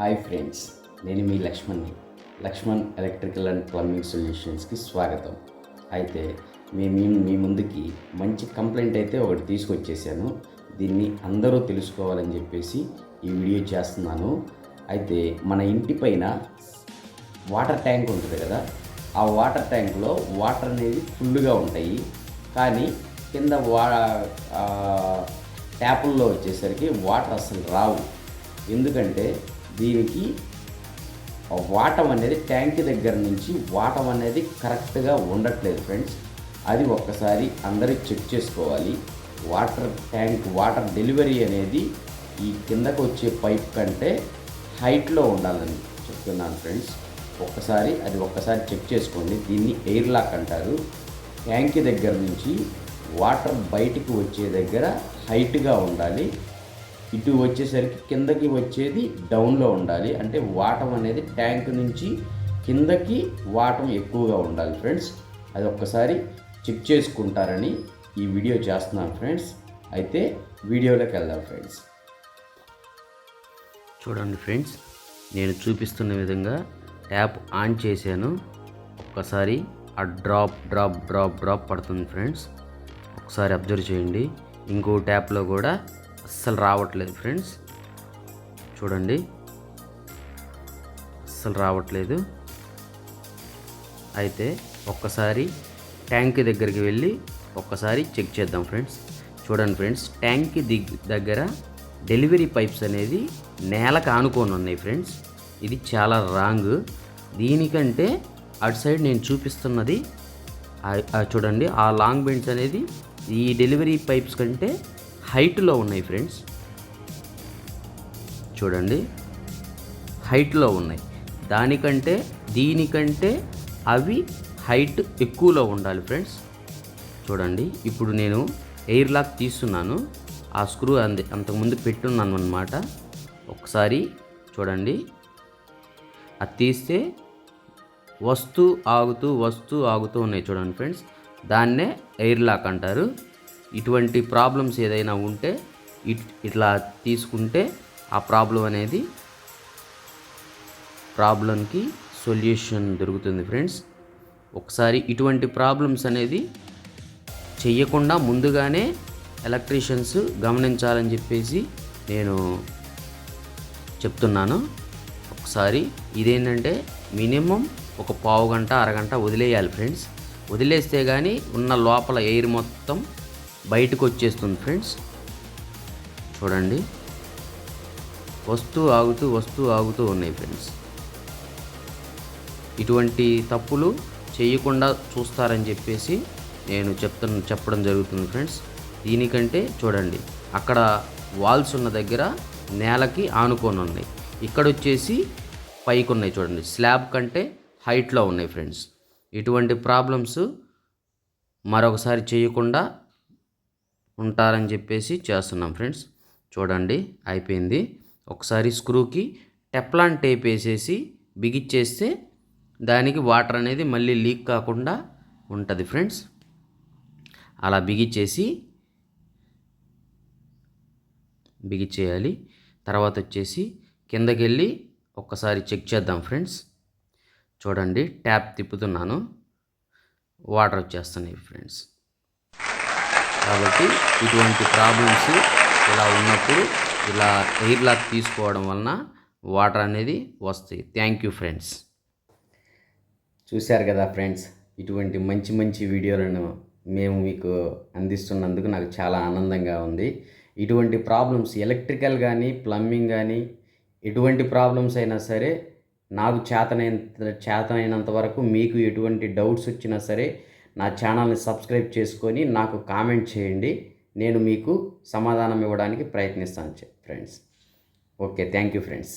Hi friends నేను మీ లక్ష్మణ్ని. లక్ష్మణ్ ఎలక్ట్రికల్ అండ్ ప్లంబింగ్ సొల్యూషన్స్కి స్వాగతం. అయితే మేము మీ ముందుకి మంచి కంప్లైంట్ అయితే ఒకటి తీసుకొచ్చేసాను. దీన్ని అందరూ తెలుసుకోవాలని చెప్పేసి ఈ వీడియో చేస్తున్నాను. అయితే మన ఇంటి పైన వాటర్ ట్యాంక్ ఉంటుంది కదా ఆ వాటర్ ట్యాంక్లో వాటర్ అనేది ఫుల్గా ఉంటాయి. కానీ కింద వా ట్యాపుల్లో వచ్చేసరికి వాటర్ అసలు రావు. ఎందుకంటే దీనికి వాటం అనేది ట్యాంక్ దగ్గర నుంచి వాటం అనేది కరెక్ట్గా ఉండట్లేదు ఫ్రెండ్స్. అది ఒక్కసారి అందరూ చెక్ చేసుకోవాలి. వాటర్ ట్యాంక్ వాటర్ డెలివరీ అనేది ఈ కిందకు వచ్చే పైప్ కంటే హైట్లో ఉండాలని చెప్తున్నాను ఫ్రెండ్స్. ఒక్కసారి అది ఒక్కసారి చెక్ చేసుకోండి. దీన్ని ఎయిర్ లాక్ అంటారు. ట్యాంక్ దగ్గర నుంచి వాటర్ బయటికి వచ్చే దగ్గర హైట్గా ఉండాలి. ఇటు వచ్చేసరికి కిందకి వచ్చేది డౌన్లో ఉండాలి. అంటే వాటం అనేది ట్యాంక్ నుంచి కిందకి వాటం ఎక్కువగా ఉండాలి ఫ్రెండ్స్ అది ఒక్కసారి చెక్ చేసుకుంటారని ఈ వీడియో చేస్తున్నాను ఫ్రెండ్స్ అయితే వీడియోలోకి వెళ్దాం ఫ్రెండ్స్ చూడండి ఫ్రెండ్స్ నేను చూపిస్తున్న విధంగా ట్యాప్ ఆన్ చేశాను. ఒకసారి ఆ డ్రాప్ డ్రాప్ డ్రాప్ డ్రాప్ పడుతుంది ఫ్రెండ్స్ ఒకసారి అబ్జర్వ్ చేయండి. ఇంకో ట్యాప్లో కూడా అస్సలు రావట్లేదు ఫ్రెండ్స్. చూడండి. అస్సలు రావట్లేదు. అయితే ఒక్కసారి ట్యాంక్ దగ్గరికి వెళ్ళి ఒక్కసారి చెక్ చేద్దాం ఫ్రెండ్స్. చూడండి ఫ్రెండ్స్ ట్యాంక్ దిగ్ దగ్గర డెలివరీ పైప్స్ అనేది నేలకు ఆనుకొని ఉన్నాయి ఫ్రెండ్స్. ఇది చాలా రాంగ్. దీనికంటే అటు సైడ్ నేను చూపిస్తున్నది చూడండి ఆ లాంగ్ బెండ్స్ అనేది ఈ డెలివరీ పైప్స్ కంటే హైట్లో ఉన్నాయి ఫ్రెండ్స్. చూడండి. హైట్లో ఉన్నాయి. దానికంటే దీనికంటే అవి హైట్ ఎక్కువలో ఉండాలి ఫ్రెండ్స్. చూడండి. ఇప్పుడు నేను ఎయిర్ లాక్ తీస్తున్నాను. ఆ స్క్రూ అంది అంతకుముందు పెట్టున్నాను అనమాట ఒకసారి చూడండి. అది తీస్తే వస్తూ ఆగుతూ వస్తూ ఆగుతూ ఉన్నాయి చూడండి ఫ్రెండ్స్. దాన్నే ఎయిర్ లాక్ అంటారు. ఇటువంటి ప్రాబ్లమ్స్ ఏదైనా ఉంటే ఇట్ ఇట్లా తీసుకుంటే ఆ ప్రాబ్లం అనేది ప్రాబ్లంకి సొల్యూషన్ దొరుకుతుంది ఫ్రెండ్స్ ఒకసారి ఇటువంటి ప్రాబ్లమ్స్ అనేది చెయ్యకుండా ముందుగానే ఎలక్ట్రీషియన్స్ గమనించాలని చెప్పేసి నేను చెప్తున్నాను. ఒకసారి ఇదేంటంటే మినిమం ఒక పావు గంట అరగంట వదిలేయాలి ఫ్రెండ్స్ వదిలేస్తే కానీ ఉన్న లోపల ఎయిర్ మొత్తం బయటకు వచ్చేస్తుంది ఫ్రెండ్స్. చూడండి. వస్తూ ఆగుతూ వస్తూ ఆగుతూ ఉన్నాయి ఫ్రెండ్స్. ఇటువంటి తప్పులు చేయకుండా చూస్తారని చెప్పేసి నేను చెప్తున్న చెప్పడం జరుగుతుంది ఫ్రెండ్స్. దీనికంటే చూడండి అక్కడ వాల్స్ ఉన్న దగ్గర నేలకి ఆనుకొని ఉన్నాయి. ఇక్కడ వచ్చేసి పైకి ఉన్నాయి చూడండి. స్లాబ్ కంటే హైట్లో ఉన్నాయి ఫ్రెండ్స్. ఇటువంటి ప్రాబ్లమ్స్ మరొకసారి చేయకుండా ఉంటారని చెప్పేసి చేస్తున్నాం ఫ్రెండ్స్. చూడండి అయిపోయింది. ఒకసారి స్క్రూకి టెప్లాన్ టేప్ వేసేసి బిగిచ్చేస్తే దానికి వాటర్ అనేది మళ్ళీ లీక్ కాకుండా ఉంటుంది ఫ్రెండ్స్. అలా బిగిచ్చేసి బిగిచ్చేయాలి. తర్వాత వచ్చేసి కిందకి వెళ్ళి ఒక్కసారి చెక్ చేద్దాం ఫ్రెండ్స్. చూడండి ట్యాప్ తిప్పుతున్నాను. వాటర్ వచ్చేస్తున్నాయి ఫ్రెండ్స్. కాబట్టి ఇటువంటి ప్రాబ్లమ్స్ ఇలా ఉన్నప్పుడు ఇలా ఎయిర్ లాక్ తీసుకోవడం వలన వాటర్ అనేది వస్తాయి. థ్యాంక్ యూ ఫ్రెండ్స్ చూశారు కదా ఫ్రెండ్స్ ఇటువంటి మంచి మంచి వీడియోలను మేము మీకు అందిస్తున్నందుకు నాకు చాలా ఆనందంగా ఉంది. ఇటువంటి ప్రాబ్లమ్స్ ఎలక్ట్రికల్ కానీ ప్లంబింగ్ కానీ ఎటువంటి ప్రాబ్లమ్స్ అయినా సరే నాకు చేతనైన చేతనైనంత వరకు మీకు ఎటువంటి డౌట్స్ వచ్చినా సరే నా ఛానల్ని సబ్స్క్రైబ్ చేసుకొని నాకు కామెంట్ చేయండి. నేను మీకు సమాధానం ఇవ్వడానికి ప్రయత్నిస్తాను friends. Okay thank you friends.